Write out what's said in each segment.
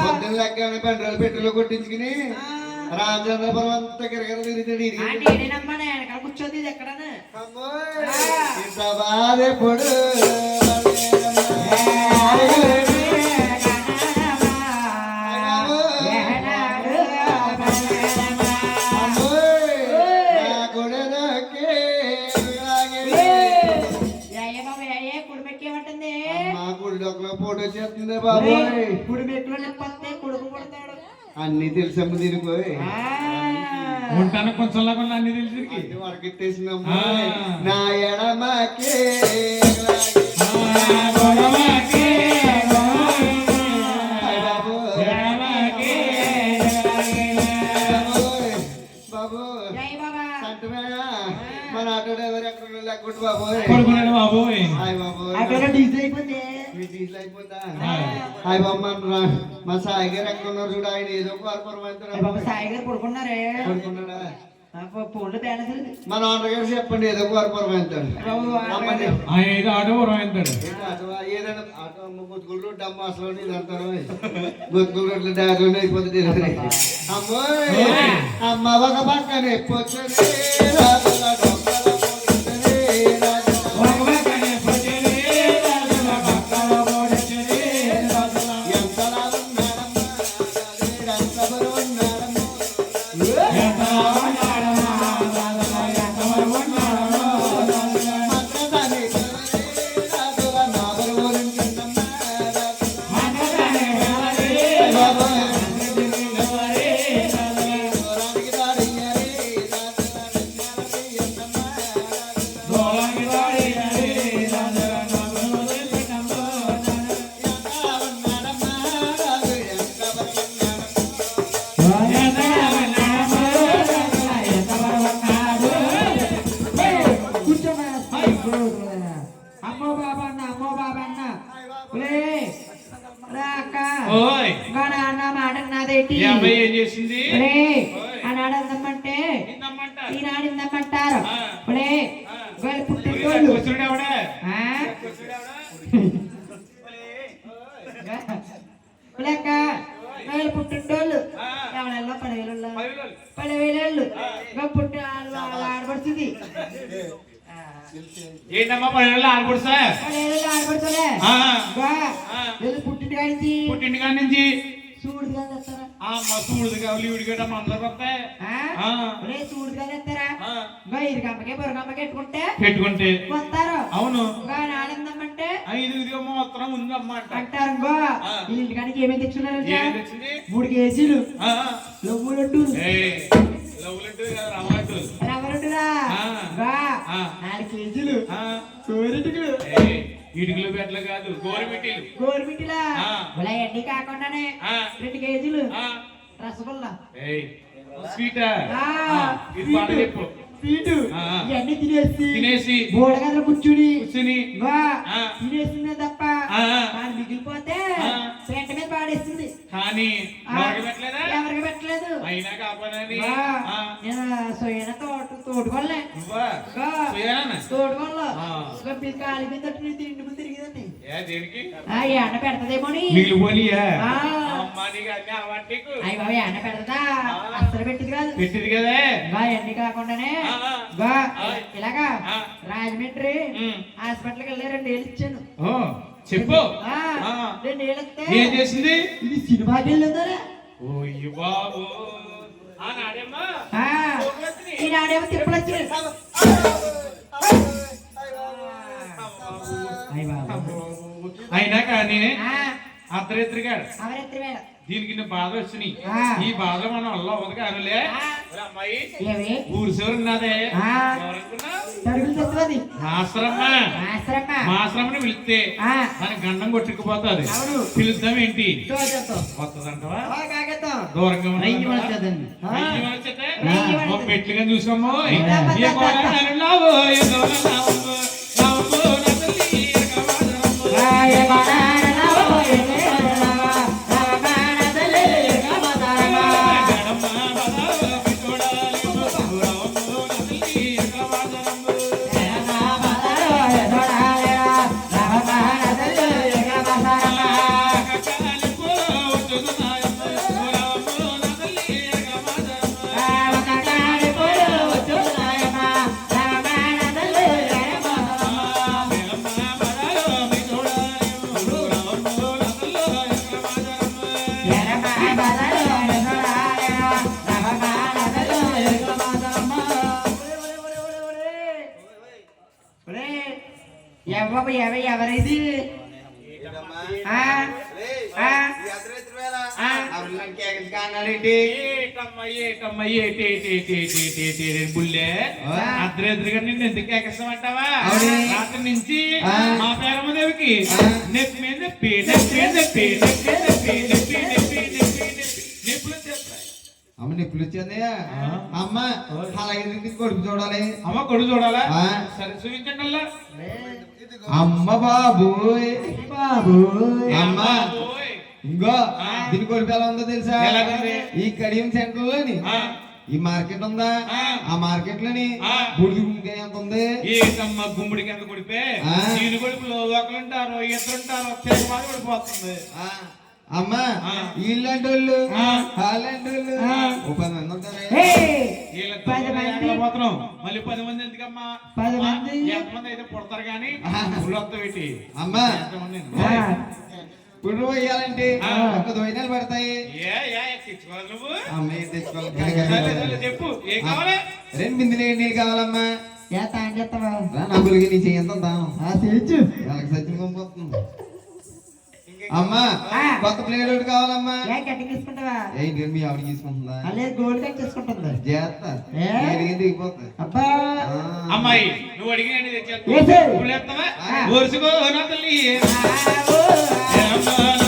పొద్దున్న లెక్కని బండ్రాలు పెట్టెలో కొట్టించుకుని రామచంద్రపురం అంతా నేను వెనకాల కూర్చోది ఇది ఎక్కడను అమ్మోయ్ గుళ్ళోకి ఫోటో చేస్తుంది బాబోయ్ అన్ని తెలుసమ్మ తిరిగిపోయి ఉంటాను కొంచెం లాగా అన్ని తెలిసి అన్ని వరకెట్టేసిందమ్మా నా ఎడమకే హాయ్ బాబోయ్. బాబోయ్ బాబోయ్. సంతమే మన ఆటో డ్రైవర్ ఎక్కడ లేకుంటే బాబోయ్. బాబోయ్ మీ డీజిల్ అయిపోతా మన మా సాయి గారు ఎక్కడ ఉన్నారు చూడు ఆయన ఏదో కోరపరమంటారు సాయి గారు పడుకున్నారే. పడుకున్నాడా? ఫోన్లో బ్యాలెన్స్ లేదు మన ఆర్డర్ గారు చెప్పండి ఏదో ఆయన ఆటో వరం అవుతాడు ఏదైనా ఆటో అమ్మ గుతుకులు రోడ్డు అమ్మ అసలు ఇది అంటారు. గుతుకులు రోడ్లు దారిలోనే అయిపోతుంది. అమ్మోయ్ అమ్మ ఒక పక్కనే పొచ్చనే ఈనాడు ఇందమ్మంటారు ఆ. ఒలే ఆ. వాళ్ళు ఊరికే పుట్టినోళ్ళు కూర్చున్నాడు ఆవిడ. ఆ? ఒలేక వాళ్ళు పుట్టినోళ్ళు ఆ. ఎవరెల్లో పదివేలు పదివేలు. పదివేలు ఇంకా పుట్టి వాళ్ళు వాళ్ళు ఆడబడుతుంది ఏంటమ్మా పదివేలు ఆడపడుసా పదివేలు ఆడబడుతుందే ఆ. ఆ. పుట్టింటి కాడించి పుట్టింటి కాడి నుంచి చూడుగా తెస్తారా ఆ మసూడుది కావాలి ఇవిడి గడ్డ అందరు వస్తాయి ఆ. ఒరే చూడుగా తెస్తారా ఆ. ఇంకా ఇరుగమ్మకి బొరగమ్మకి పెట్టుకుంటే వస్తారు. అవును. ఇంకా ఆనందమ్మంటే ఐదు ఇదిగో మొత్తం ఉందమ్మా అంట అంటారు ఇంటికానికి ఏమేమి తెచ్చింది? మూడు కేజీలు. లవ్వు లడ్డు. లడ్డు రవ్వ లడ్డు. రవ్వ లడ్డురా. నాలుగు కేజీలు. కోరిటికులు ఇటుకలు. బెడ్లు కాదు ఎండి కాకుండానే. రెండు కేజీలు. రసగుల్లా. స్వీటా? ఇది. చెప్పు. స్వీటు. ఇవన్నీ తినేసి. తినేసి. బోడగదిలో కూర్చుని. కూర్చుని. తినేసిందే తప్ప మిగిలిపోతే. పెంట మీద పాడేస్తుంది కానీ. ఎవరికి పెట్టలేదా? అయినా కాపాడని సోయన తోట తోడుకోలే? తోడుకోలే కాలి మీద తిండి ముందు తిరిగిదండి. ఎండ పెడతదేమోని. మిగిలిపోనియా? అయ్యి బాబు ఎండ పెడతా. అస్సలు పెట్టింది కాదు. పెట్టింది కదా? గా ఎండి కాకుండానే. ఆ. ఇలాగా. రాజమండ్రి. హాస్పిటల్కి వెళ్ళి రెండు ఏళ్ళు ఇచ్చాను. ఓ చెప్పు. ఏం చేసింది? ఇది సినిమాకి వెళ్ళిందరే బాబు. ఈనాడేమో తిరుపతి బాబు అయినా కానీ అవరెత్తి వేళ దీనికి బాధ వచ్చినాయి. ఈ బాధ మనం వల్ల అవ్వదు కానులే అమ్మాయి. ఊరు చివరి ఉన్నదే పిలిస్తే దాని గండం కొట్టుకుపోతుంది. పిలుద్దాం ఏంటి. వస్తుందంటవా. దూరంగా ఉన్నదంటవా? నెయ్యి పుల్లే అద్దరు ఎదురుగా నిన్ను ఎందుకు ఎగసమంటావా రాత్రి నుంచి మా పేరమ్మదేవికి నెప్పి మీద పీట పీట పీట పీట పీట పీట పీట అమ్మ నిప్పులు వచ్చాయా అమ్మ అలాగే కొడుకు చూడాలి? అమ్మ కొడుకు చూడాలా? సరే చూపించండి అమ్మ బాబోయ్. బాబు అమ్మ ఇంకో దీని కొడుకు ఎలా ఉందో తెలుసా? ఈ కడియం సెంటర్లోని ఈ మార్కెట్ ఉందా? ఆ. ఆ మార్కెట్లోని గుండె ఎంత ఉంది? ఏటమ్మా గుమ్ముడి కింద కొడిపే ఆ. దీని కొడుకులు ఒకరుంటారు ఇద్దరుంటారు పడిపోతుంది. ఆ. అమ్మ. వీళ్ళంటి వాళ్ళు. వాళ్ళంటి వాళ్ళు. ఓ పది మంది ఉంటారే? పోతున్నాం. మళ్ళీ పది మంది ఎందుకమ్మా? పది మంది? ఎంతమంది అయితే పుడతారు కానీ పెట్టి అమ్మ. పురుగు వేయాలంటే ఒక దోయినాలు పడతాయి. రెండు బిందులు నీళ్ళు కావాలమ్మా? డబ్బులకి నీ చెయ్యంత అమ్మా కొత్త ప్లేట్ ఒకటి కావాలమ్మా. ఏంటి మీ ఆవిడ అమ్మాయి నువ్వు Yeah,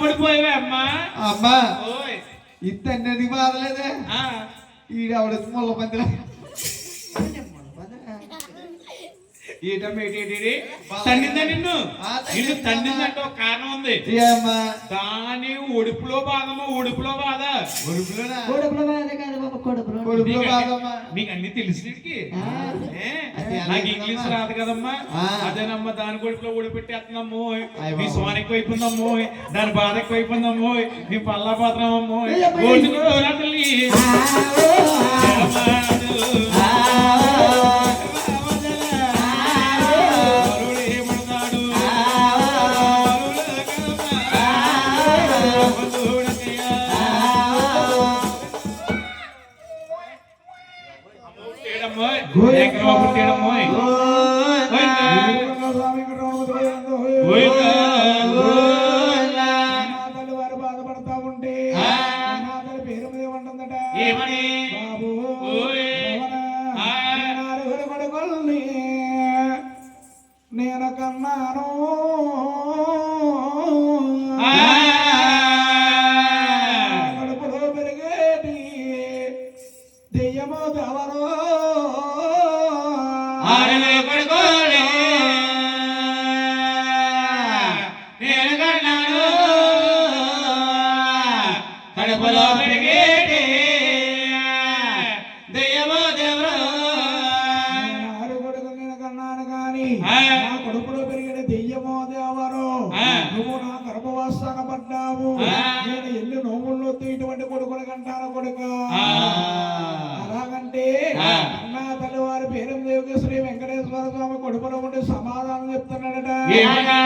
పడిపోయావే అమ్మా? అమ్మా ఓయ్. ఇత్తన్నది బాధలేదే? ఆ. ఈడవిడ ముళ్ళ పందిరా తన్నిందా నిన్ను? నిన్ను తన్నిందంటే ఒక కారణం ఉంది. దాని ఉడుపులో భాగము ఉడుపులో బాధ? ఉడుపులో బాధ కొడుకులో బాధమ్మా. నీకు అన్ని తెలుసు నాకు ఇంగ్లీష్ రాదు కదమ్మా. అదేనమ్మా దాని కొడుకులో ఊడిపెట్టేస్తున్నాము మీ సోన్ ఎక్కువైపోయిందమ్మో దాని బాధకు ఎక్కువైపోయిందమ్మో మీ పల్లా పాత్రమమ్మో తల్లి યમો ભવરો હરવે પડગોળ న్యాయంగా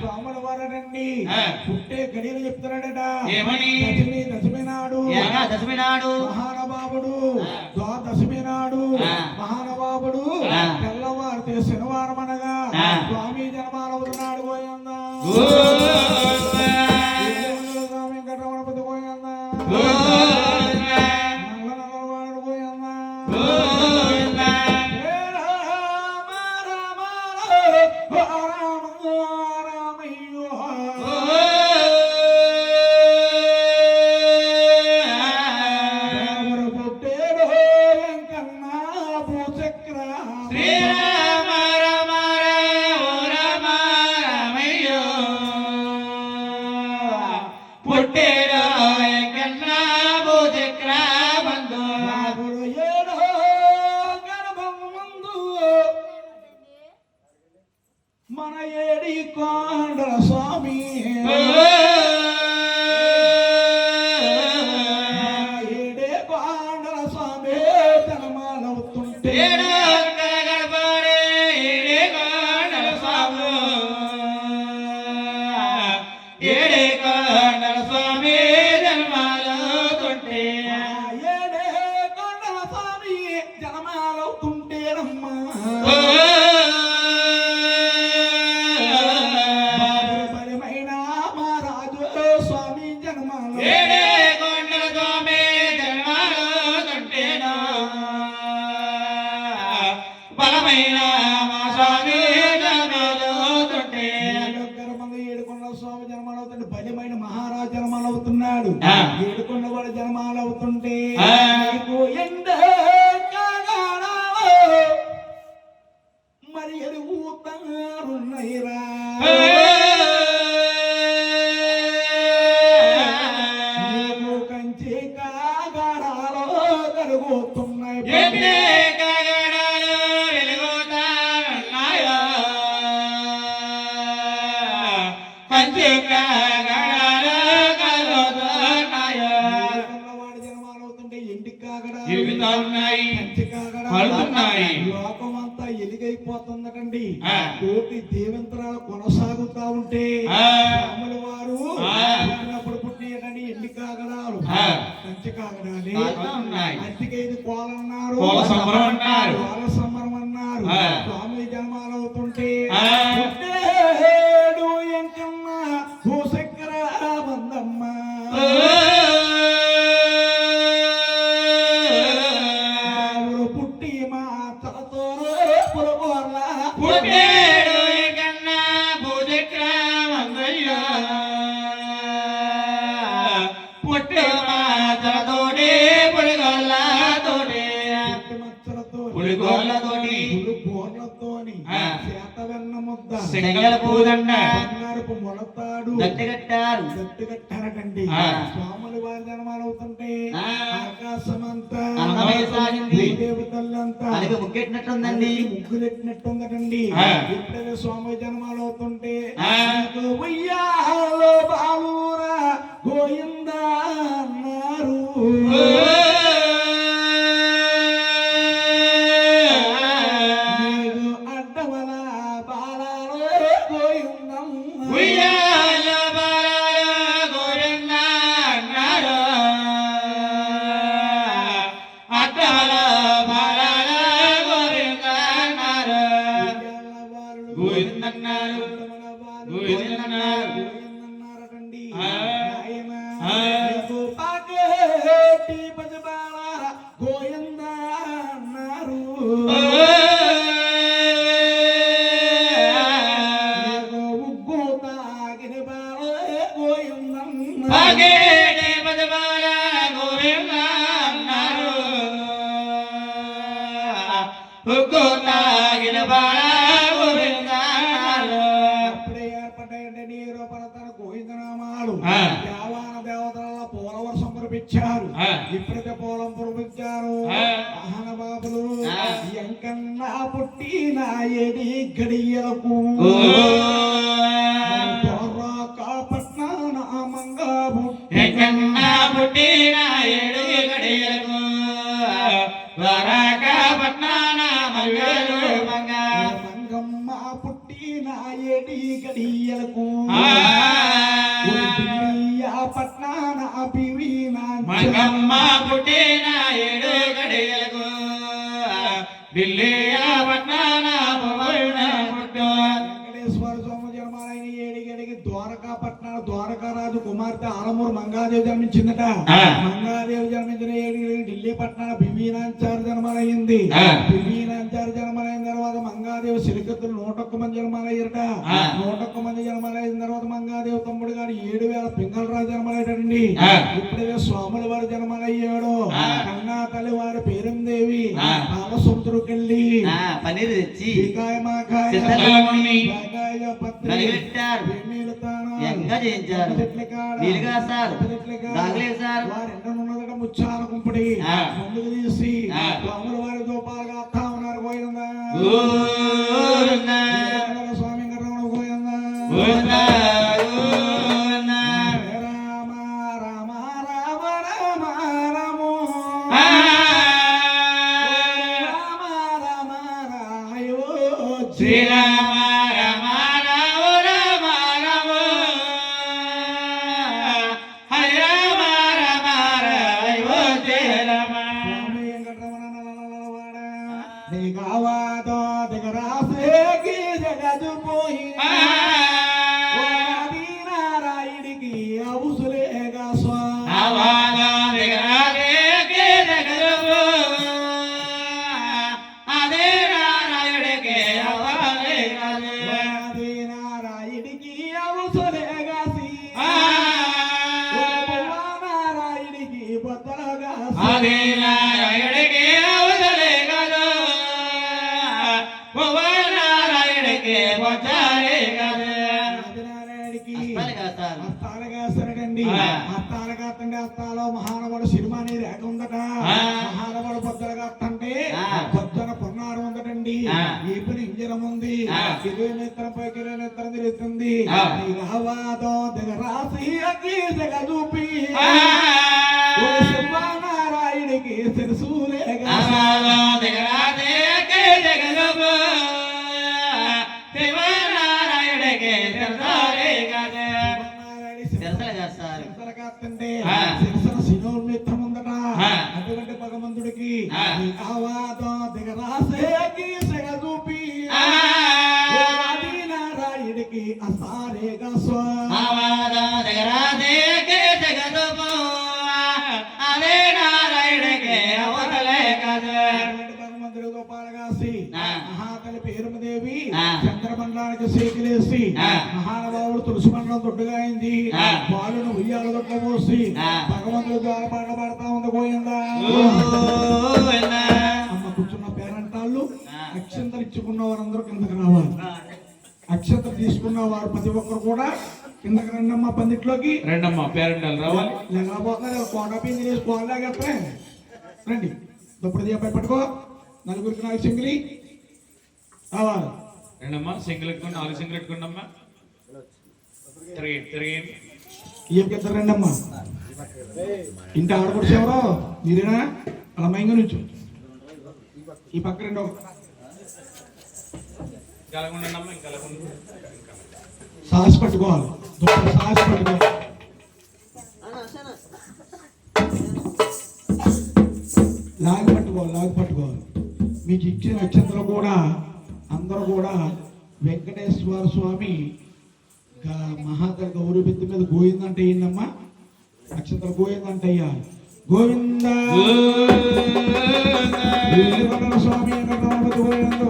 స్వాముల వారడండి పుట్టే గడియలు చెప్తున్నాడట. ఏమని? దశమి దశమి నాడు. దశమి నాడు? మహానబాబుడు ద్వాదశమి నాడు. మహానబాబుడు తెల్లవారితే శనివారం అనగా స్వామి జన్మాల నాడు పోయిందా కొండల స్వామి జన్మాలవుతుంటే ఏడే కొండల స్వామి జనమాలవుతుంటేనమ్మా మరి ఎదుగుతారున్నైరా నీకు ఆ. కంచి కాగడాలి కలుగుతున్నాయి. అతికైదు కోలన్నారు కోల సంబరం అన్నారు. కోల సంబరం అన్నారు. స్వామి జన్మాలు పూదండ బంగారపు మొలతాడు గట్టిగట్టారు గట్టి కట్టారటండి ఆ. స్వాములు వారి జన్మాలు అవుతుంటే ఆ. ఆకాశమంతా అన్నమయ్య సాగింది. దేవతలంతా అలాగే ముగ్గెట్టినట్టుందండి ముగ్గులెట్టినట్టుందటండి. ఎప్పుడైతే స్వామి జన్మాలు అవుతుంటే ఆ. ఆ. దేవాన దేవతల పోలవర్షం కురిపించారు ఆ. ఇప్పుడైతే పోలం కురిపించారు. మహానుభావులు ఆ. ఎంకన్నా పుట్టిన ఏడి గడియలకు. ఎక్కన్నా పుట్టిన ఏడు గడియలకు. వరాక పట్నాన మల్వేలు మంగ. మంగమ్మ పుట్టిన ఏడి గడియలకు. మంగమ్మ పుట్టిన ఏడు గడియలకు. ఢిల్లీ పట్నాన పవన పుట్టు. వెంకటేశ్వర స్వామి జన్మాలైన ఏడిగడికి ద్వారకా రాజు కుమార్తె ఆలమూరు మంగాదేవి జన్మించిందట. మంగాదేవి జన్మించిన ఏడిగడికి ఢిల్లీ పట్టణాల బిబీనాంచారు జన్మాలయ్యింది ఆ. బిబీనాంచారు జన్మాలైన తర్వాత మంగాదేవి సిరికత్తులు నూట ఒక్క మంది జన్మాలయ్యారట ఆ. నూట ఒక్క మంది జన్మాలైన తర్వాత మంగాదేవి తమ్ముడు గారు ఏడు వేల పింగళ రాజు జన్మాలయ్యాడండి ఆ. ఇప్పుడైతే స్వాముల వారి జన్మాలయ్యాడు ఆ. కన్నా తల్లి వారి పేరందేవి ఆ. పాలసముద్రుకెళ్ళి పన్నీరు తెచ్చి నలిగెట్టారు ఎంగా చేయించారు నీలుగా సార్ వారి ఎండనున్నదట ముచ్చాల కుంపుడి. ముందుకు తీసి. స్వాముల వారి దూపాలుగా అత్తా ఉన్నారు. పోయిందా. స్వామి గర్రంలో పోయిందా ఇప్పుడు ఇంజనం ఉంది ఆ. కిలోమీటర్ తిరుగుతుంది. రావాదో దిగ రాసి చూపి చంద్రమండలానికి సేకిలేసి. మహానుభావుడు తులసి మండలం దొడ్డుగా అయింది. బాలును ఉయ్యాల దొడ్డ మోసి ఆ. భగవంతుడు పాట పాడుతా ఉంది పోయిందా? అమ్మ కూర్చున్న పేరంటాళ్ళు. అక్షంతలు ఇచ్చుకున్న వారందరూ కిందకి రావాలి. అక్షంతలు తీసుకున్న వారు ప్రతి ఒక్కరు కూడా కిందకి రండమ్మ పందిట్లోకి. రెండమ్మా పేరెంటాలు రావాలి. లేకపోతే కోట పిండి వేసి కోడలాగెత్తలే రండి. దుప్పుడు దీపాయి పట్టుకో. నలుగురికి నాలుగు సింగిలి. రావాలి. రెండమ్మా సింగిల్ ఎట్టుకోండి నాలుగు సింగిల్ ఎట్టుకోండమ్మా తిరిగి తిరిగి ఏమికిద్దరు రండి అమ్మా ఇంటి ఆడపడుచు ఎవరో మీరేనా? అలా మైంగా నుంచు. ఈ పక్క రెండు ఇంకా సాస్ పట్టుకోవాలి. సాస్ పట్టుకోవాలి. లాగి పట్టుకోవాలి లాగి పట్టుకోవాలి. మీకు ఇచ్చిన నక్షత్రం కూడా అందరూ కూడా వెంకటేశ్వర స్వామి మహాతర గౌరీ బిద్ద మీద గోయిందంటే ఏంటమ్మా నక్షత్రం గోయిందంటే అయ్యా. గోవింద! స్వామి వెంకటరమణ గోవింద.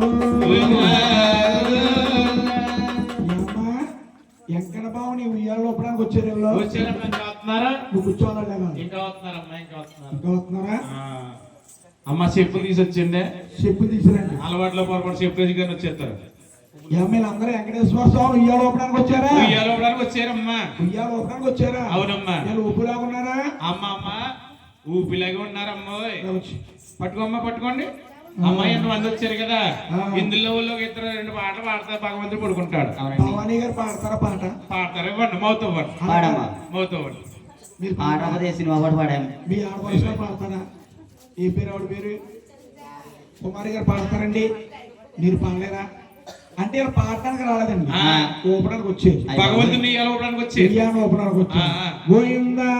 ఏమ్మా, వెంకట బావ నీ ఉయ్యాల లోపడానికి వచ్చారు ఇంకా వస్తున్నారా? ఇంకా. అమ్మ చెప్పు తీసుకొచ్చిండే చెప్పు తీసుకురండి అలవాట్లో పొరపాటు చెప్పు తీసుకొని వచ్చేస్తారు. ఎమ్మెల్యే అందరూ వెంకటేశ్వర స్వామి ఉయ్యాల లోపడానికి వచ్చారా? ఉయ్యాల ఊపడానికి వచ్చారమ్మా. ఉయ్యాల లోపడానికి వచ్చారా? అవునమ్మా. నేను ఉప్పులాగున్నారా అమ్మ అమ్మ ఊపిలాగా వచ్చి. పట్టుకోమ్మా పట్టుకోండి. అమ్మాయి ఎంత మంది వచ్చారు కదా. ఇందులో ఊళ్ళో ఇద్దరు రెండు పాటలు పాడతారు భగవంతుడు పడుకుంటాడు. భవానీ గారు పాడతారా పాట? పాడతారు ఇవ్వండి మౌత్ ఇవ్వండి. పాడమ్మా. మౌత్ ఇవ్వండి. మీరు ఆంధ్రప్రదేశ్ సినిమా పాట పాడాము. మీ ఆడపడుచుగా పాడతారా? ఏ పేరు ఆవిడ పేరు? కుమారి గారు పాడతారండి. మీరు పాడలేరా అంటే ఇలా పాడటానికి రాలేదండి. ఊపడానికి వచ్చేది. భగవంతుని ఎలా ఊపడానికి వచ్చి బియ్యాన్ని ఊపడానికి వచ్చేది. ఆ, ఆ. గోయిందా